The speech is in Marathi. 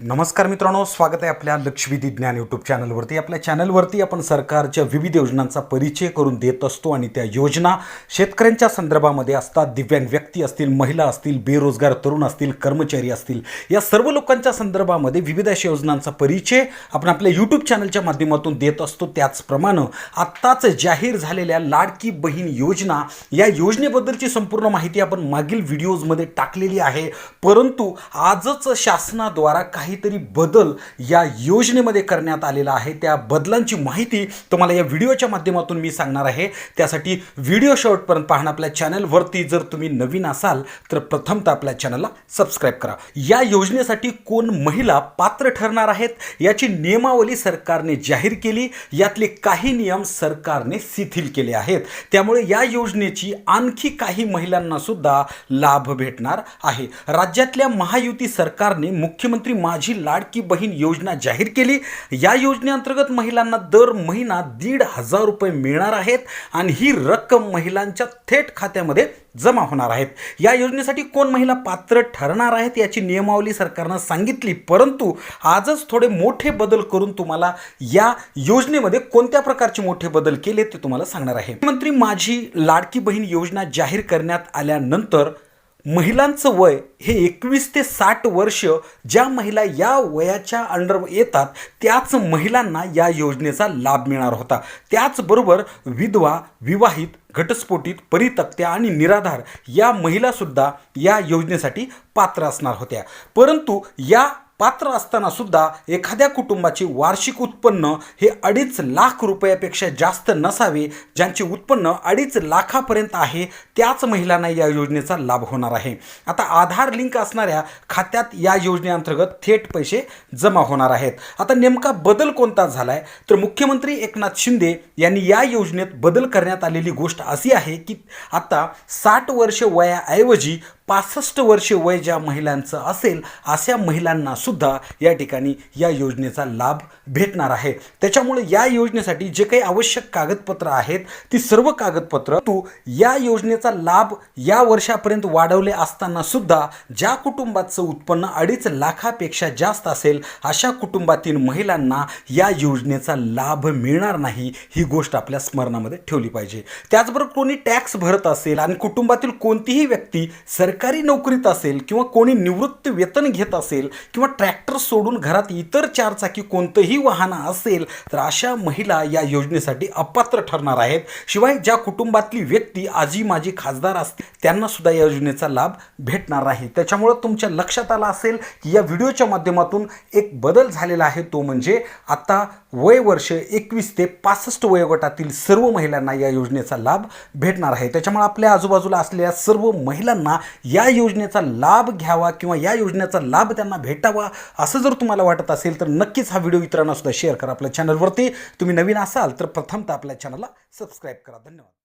नमस्कार मित्रांनो स्वागत आहे आपल्या लक्षविधी ज्ञान यूट्यूब चॅनलवरती आपल्या चॅनलवरती आपण सरकारच्या विविध योजनांचा परिचय करून देत असतो आणि त्या योजना शेतकऱ्यांच्या संदर्भामध्ये असतात. दिव्यांग व्यक्ती असतील महिला असतील बेरोजगार तरुण असतील कर्मचारी असतील या सर्व लोकांच्या संदर्भामध्ये विविध अशा योजनांचा परिचय आपण आपल्या यूट्यूब चॅनलच्या माध्यमातून देत असतो. त्याचप्रमाणे आत्ताच जाहीर झालेल्या लाडकी बहीण योजना या योजनेबद्दलची संपूर्ण माहिती आपण मागील व्हिडिओजमध्ये टाकलेली आहे. परंतु आजच शासनाद्वारा काही काहीतरी बदल या योजनेमध्ये करण्यात आलेला आहे. त्या बदलांची माहिती तुम्हाला या व्हिडिओच्या माध्यमातून मी सांगणार आहे. त्यासाठी व्हिडिओ शॉर्टपर्यंत पाहणं आपल्या चॅनलवरती जर तुम्ही नवीन असाल तर प्रथमतः आपल्या चॅनलला सबस्क्राईब करा. या योजनेसाठी कोण महिला पात्र ठरणार आहेत याची नियमावली सरकारने जाहीर केली यातले काही नियम सरकारने शिथिल केले आहेत. त्यामुळे या योजनेची आणखी काही महिलांना सुद्धा लाभ भेटणार आहे. राज्यातल्या महायुती सरकारने मुख्यमंत्री मा माझी लाडकी बहीण योजना जाहीर केली. या योजनेअंतर्गत महिलांना दर महिना दीड हजार रुपये मिळणार आहेत आणि ही रक्कम महिलांच्या थेट खात्यामध्ये जमा होणार आहेत. या योजनेसाठी कोण महिला पात्र ठरणार आहेत याची नियमावली सरकारनं सांगितली. परंतु आजच थोडे मोठे बदल करून तुम्हाला या योजनेमध्ये कोणत्या प्रकारचे मोठे बदल केले ते तुम्हाला सांगणार आहे. मंत्री माझी लाडकी बहीण योजना जाहीर करण्यात आल्यानंतर महिलांचं वय हे एकवीस ते साठ वर्ष ज्या महिला या वयाच्या अंडर येतात त्याच महिलांना या योजनेचा लाभ मिळणार होता. त्याचबरोबर विधवा विवाहित घटस्फोटित परितक्त्या आणि निराधार या महिलासुद्धा या योजनेसाठी पात्र असणार होत्या. परंतु या पात्र असताना सुद्धा एखाद्या कुटुंबाचे वार्षिक उत्पन्न हे अडीच लाख रुपयापेक्षा जास्त नसावे ज्यांचे उत्पन्न अडीच लाखापर्यंत आहे त्याच महिलांना या योजनेचा लाभ होणार आहे. आता आधार लिंक असणाऱ्या खात्यात या योजनेअंतर्गत थेट पैसे जमा होणार आहेत. आता नेमका बदल कोणता झाला आहे तर मुख्यमंत्री एकनाथ शिंदे यांनी या योजनेत बदल करण्यात आलेली गोष्ट अशी आहे की आता साठ वर्ष वयाऐवजी पासष्ट वर्ष वय ज्या महिलांचं असेल अशा महिलांना सुद्धा या ठिकाणी या योजनेचा लाभ भेटणार आहे. त्याच्यामुळे या योजनेसाठी जे काही आवश्यक कागदपत्र आहेत ती सर्व कागदपत्र तू या योजनेचा लाभ या वर्षापर्यंत वाढवले असताना सुद्धा ज्या कुटुंबाचं उत्पन्न अडीच लाखापेक्षा जास्त असेल अशा कुटुंबातील महिलांना या योजनेचा लाभ मिळणार नाही ही गोष्ट आपल्या स्मरणामध्ये ठेवली पाहिजे. त्याचबरोबर कोणी टॅक्स भरत असेल आणि कुटुंबातील कोणतीही व्यक्ती सरकारी नोकरीत असेल किंवा कोणी निवृत्त वेतन घेत असेल किंवा ट्रॅक्टर सोडून घरात इतर चारचाकी कोणतंही वाहन असेल तर अशा महिला या योजनेसाठी अपात्र ठरणार आहेत. शिवाय ज्या कुटुंबातली व्यक्ती आजी माजी खासदार असते त्यांना सुद्धा या योजनेचा लाभ भेटणार नाही. त्याच्यामुळं तुमच्या लक्षात आलं असेल की या व्हिडिओच्या माध्यमातून एक बदल झालेला आहे. तो म्हणजे आता वय वर्ष एकवीस ते पासष्ट वयोगटातील सर्व महिलांना या योजनेचा लाभ भेटणार आहे. त्याच्यामुळे आपल्या आजूबाजूला असलेल्या सर्व महिलांना या योजनेचा लाभ घ्यावा किंवा या योजनेचा लाभ त्यांना भेटावा असं जर तुम्हाला वाटत असेल तर नक्कीच हा व्हिडिओ इतरांना सुद्धा शेअर करा आपल्या चॅनलवरती तुम्ही नवीन असाल तर प्रथमतः आपल्या चॅनलला सबस्क्राईब करा. धन्यवाद.